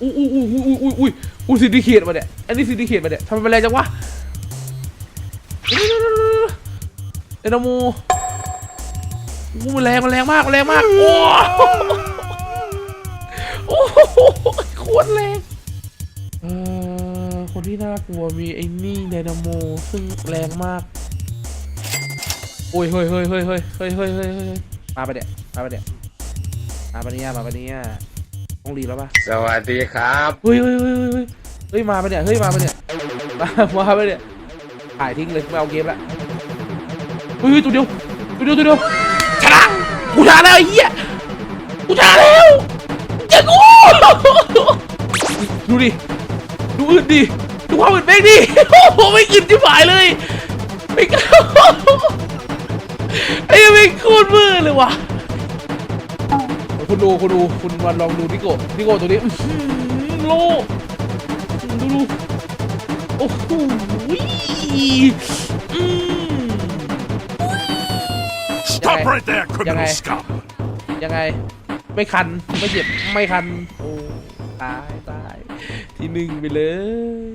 อู้ยอู้อู้อู้อู้อู้อู้ยซินดิเคตมาเนี่ยอันนี้ซินดิเคตมาเนี่ยทำไมเป็นแรงจังวะเอ็นโมอู้มันแรงมันแรงมากมันแรงมากโอ้โหโคตรแรงเออคนที่น่ากลัวมีไอ้นี่ไดนาโมซึ่งแรงมากโอ้ยเฮ้ยเฮ้ยเฮ้ยเฮ้ยเฮ้ยเฮ้ยเฮ้ยมาไปเดี๋ยมาไปเดี๋ยมาไปเนี้ยมาไปเนี้ย ต้องรีบแล้วปะสวัสดีครับเฮ้ยเฮ้ยเฮ้ยเฮ้ยเฮ้ยเฮ้ยมาปะเนี่ยเฮ้ยมาปะเนี่ยมามาปะเนี่ยถ่ายทิ้งเลยไม่เอาเกมละเฮ้ยเฮ้ยตัวเดียวตัวเดียวตัวเดียวชนะกูชนะแล้วไอ้เหี้ยกูชนะแล้วเจ้ากูดูดิดูอื่นดิดูความอื่นแม่งดิโอ้โหไม่กินที่หายเลยไม่กล้าไอ้ยังไม่งโคตรมือเลยว่ะ คุณดูคุณดูคุณวันลองดูนิโก้นิโก้ตัวนี้อื้อหือโลดูดูโอ้โหอืม Stop right there, Yeah, criminal guy. scum! ยังไง ไม่คันไม่เจ็บไม่คันโอ้ตายตายที่หนึ่งไปเลย